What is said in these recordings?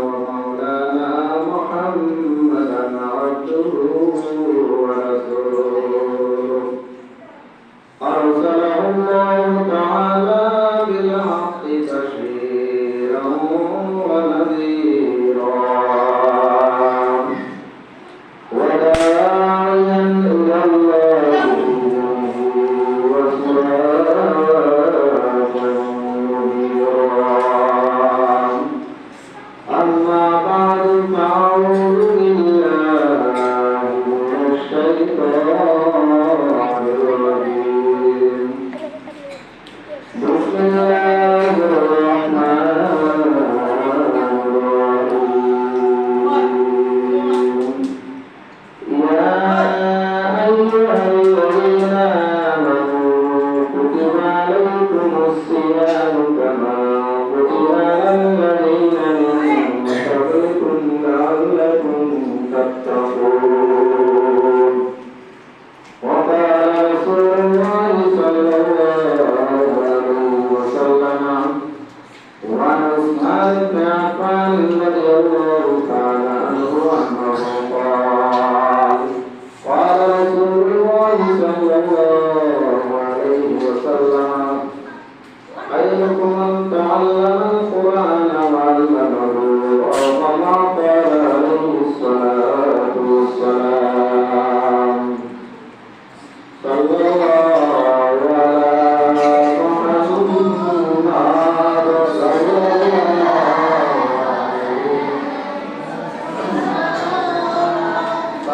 ومولانا محمدا عبده ورسوله. Lord.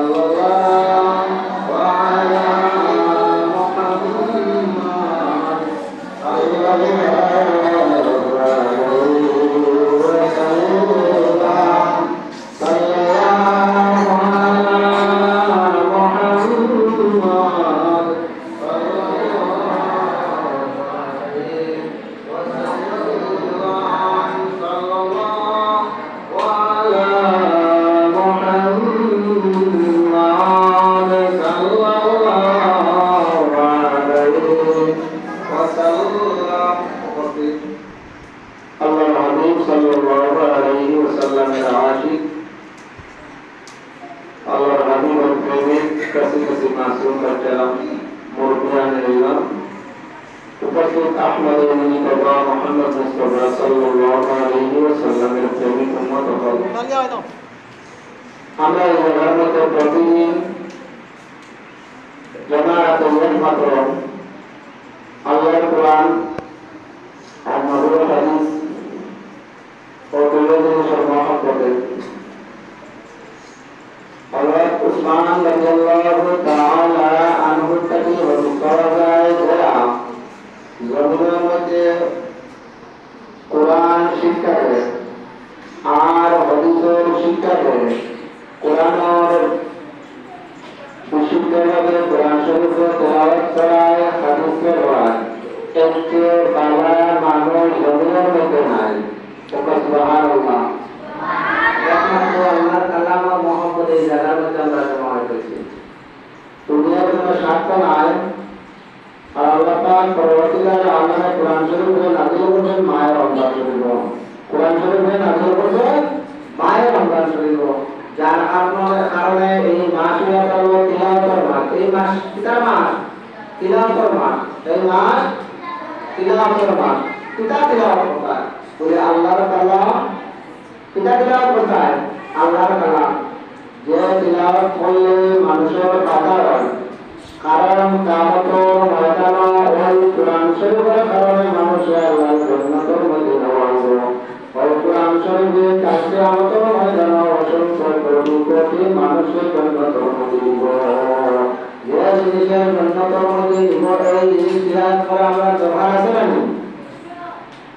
Allah. প্রেমিক কাছে কাছে মাসুম বাচ্চারাম মুরব্বিয়ানের ইমাম উপস্থিত আহমদ ইবনে বাবা মুহাম্মদ মুস্তাফা সাল্লাল্লাহু আলাইহি ওয়াসাল্লামের প্রেমিক উম্মত হল আমরা এই জায়গার মধ্যে প্রতিদিন জামায়াত মাত্র আল্লাহর কোরআন আর নবীর হাদিস ও দৈনন্দিন সর্বমহব্বতে হযরত উসমান রাদিয়াল্লাহু তাআলা আনহু থেকে করা যায় যারা জমিনের মধ্যে কোরআন শিক্ষা করে আর হদিসের শিক্ষা আমরা হয়েছি দুনিয়ার কোনো স্বার্থ নাই। আর আল্লাহ পাক পরবর্তীকালে আল্লাহ কোরআন শরীফে নাজিল করছেন মায়ের রমজান শরীফ। কোরআন শরীফে নাজিল করছেন মায়ের রমজান শরীফ। যার কারণে এই মাস হয়ে গেল তিলাওয়াতের মাস। এই মাস কিতার মাস, তিলাওয়াতের মাস। এই মাস তিলাওয়াতের মাস। কিতা তিলাওয়াত কোথায় বলে আল্লাহর কালাম কিতা তিলাওয়াত কোথায় আল্লাহর কালাম। যে তিলাওয়াত করলে মানুষের বাধা হয়। কারণ কামতর ময়দান ওই কোরআন শরীফের কারণে মানুষের আল্লাহ জন্নতর মধ্যে নেওয়া হবে ওই কোরআন শরীফে কাছে আমতর ময়দান অসংখ্য কোটি কোটি মানুষের জন্নতর মধ্যে দিব। আমরা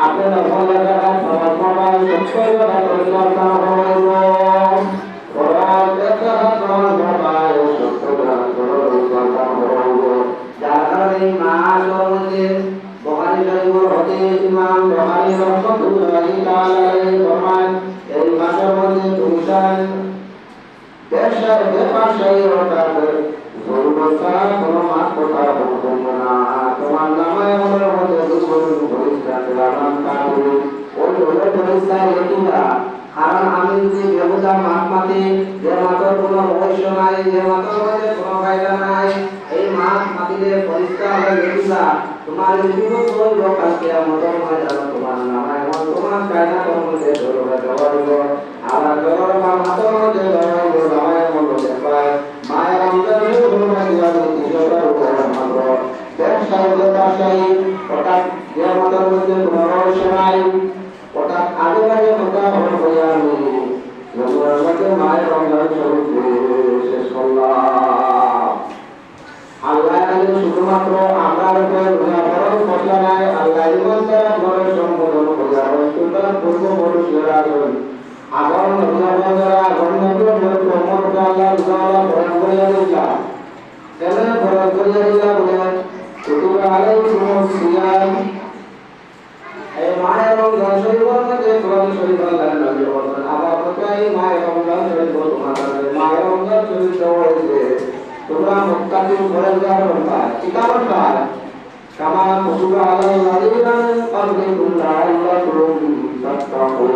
আপনার সবাই সবাই বলব না তোমার নামে আমার মধ্যে দুজন পরিষ্কার রামান কাটু ওই হলো পরিষ্কার এটিরা কারণ আমি যদি বেহুদা মাত মাতি যে মাতর কোনো রহস্য নাই, যে মাতর মধ্যে কোনো ফায়দা নাই, এই মাত মাতিলে পরিষ্কার হয়ে গেছিলা তোমার জীবন চলবে কালকে আমাদের মাঝে তোমার নামে। এবং তোমার কায়দা তোমার মধ্যে ধরবে জবাব আবার জবাব মাতর মধ্যে ধরবে নাই হঠাৎ আগে আগে কথা হইয়া আমি। রঘুরাজকে মায়ের রমজান স্বরূপ শেষ করলাম আল্লাহ খালি শুধুমাত্র আমার উপর গুণাবরণ কথা নাই, আল্লাহ জীবন দ্বারা ঘরের সম্বোধন করিয়া সুতরাং পূর্ব পুরুষেরা আছেন আগর নবীরা যারা আগর নবীর প্রমোদ আল্লাহ তাআলা ভরণ করিয়া দিলাম কেন ভরণ করিয়া দিলাম বলে, কুতুবা আলাইকুম সিয়াম। এই মায়ের রমজান শরীফের মধ্যে কোরআন শরীফ আল্লাহ নবী বলেন আবার কোথায় মায়ের রমজান শরীফ তোমাদের মায়ের রমজান শরীফ হয়েছে তোমরা মুত্তাকিন পরেজগার বান্দা কিতাবত পার কামা কুতুবা আলাল লাযিনা ক্বাবলিকুম লাআল্লাকুম তাত্তাকুন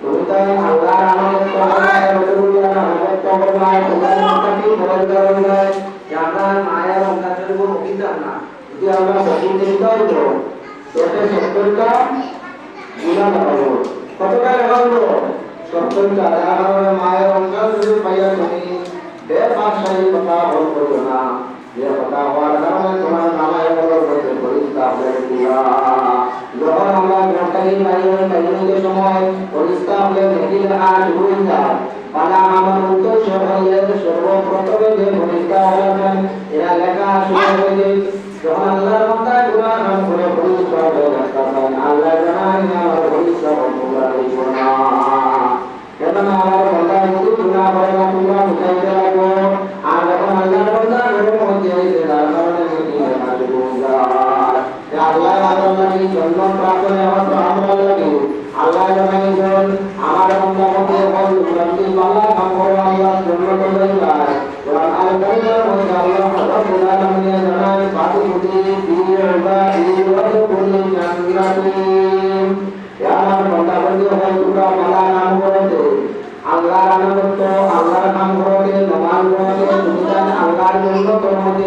তুমি তাই আল্লাহর আমানত করবায় রাসূলুল্লাহ আমানত করবায় তোমরা মুত্তাকিন পরেজগার বান্দা যারা মায়ের রমজান শরীফ না, যদি আমরা বসিয়ে দিতে হতো এটা সত্তরটা গুণা লাগাবো কতটা লাগাবো সত্তরটা। কারণে মায়ের রমজান শরীফ পাইয়া তুমি বেপাশাই কথা বল করো না। যে কথা হওয়ার কারণে তোমার নামায় বলার করতে পরিষ্কার যখন আমরা গ্রন্থালি বাইরে বাইরে সময় পরিষ্কার হয়ে দেখিলে আজ হয়ে যায় পালা আমার হইলে সর্বপ্রথমে যে পরিষ্কার হয়েছেন, এরা লেখা শুরু হয়ে যখন আল্লাহর বান্দায় গুনাহ নাম করে পরিষ্কার হয়ে রাখতে পারেন আল্লাহ জানান আমার পরিষ্কার তোমরা হইব না কেন আমার বান্দায় যদি গুনাহ করে না তোমরা বুঝাইতে লাগো আর যখন আল্লাহর বান্দা ঘরের মধ্যে এসে তার কারণে যদি না যায় আল্লাহ আল্লাহ কি জন্য প্রার্থনা আমার তো আমরা লাগে আল্লাহ জানাইছেন আমার বান্দা মধ্যে বল উন্নতি আল্লাহ কাম করো আল্লাহ জন্য তো আল্লাহর আনুগত্য আল্লাহর নাম করতে নামাজ পড়তে তুমি জান আল্লাহর জন্য তোমাকে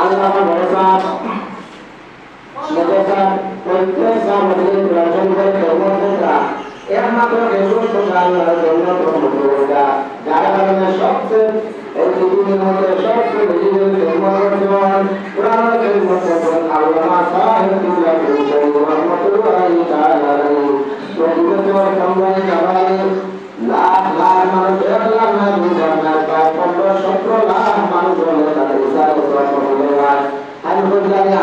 আল্লামা ভরসা মেদেসা প্রত্যেক সামগ্রী কোরআন শরীফের কর্মকর্তা একমাত্র রেসুল আল্লাহর জন্য কর্মকর্তা যার কারণে সবচেয়ে এই পৃথিবীর মধ্যে সবচেয়ে বেশি যে ধর্মবর্জন কোরআন ধর্মবর্জন আল্লামা সাহেব কিবলা রহমতুল্লাহি তাআলা আলাইহি প্রতিগত জামালে লাখ লাখ মানুষ, এক লাখ না দুই লাখ না প্রায় পনেরো সতেরো লাখ মানুষ হলে তাদের ইসার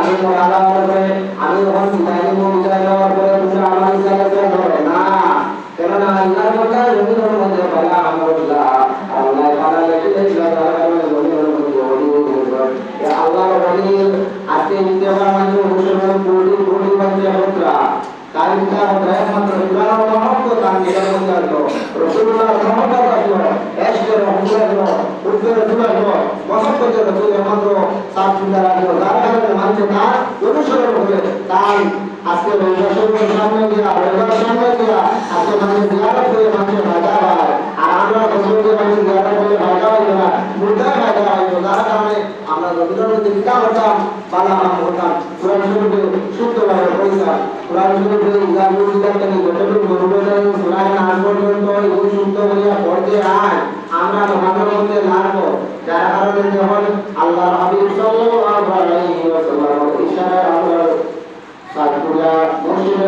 আমি আমি যখন একমাত্র ইমান মহব্বত আর নিরাপদ আসলো রসুল্লাহ মহব্বত অনুসরণ হবে। তাই আজকে রবিবার সামনে গিয়া রবিবার সামনে গিয়া, আজকে মানুষ জিয়ারত করে মানুষের ভাজা হয়। আর আমরা করে ভাজা হয় যার কারণে আমরা রবীন্দ্র মধ্যে বিকা হতাম বালা নাম হতাম কোরআন শরীফে শুদ্ধভাবে পড়তাম কোরআন শরীফে ইজাজুল ইজাজ থেকে যতটুকু গরুবের সুরায় নাচ পর্যন্ত এই শুদ্ধ করিয়া পড়তে আয়। আমরা তোমাদের মধ্যে লাগবো যার কারণে যখন আল্লাহ হাবিব সাল্লাল্লাহু আলাইহি ওয়াসাল্লাম ইশারায় আমরা সাতপুরা মুর্শিদে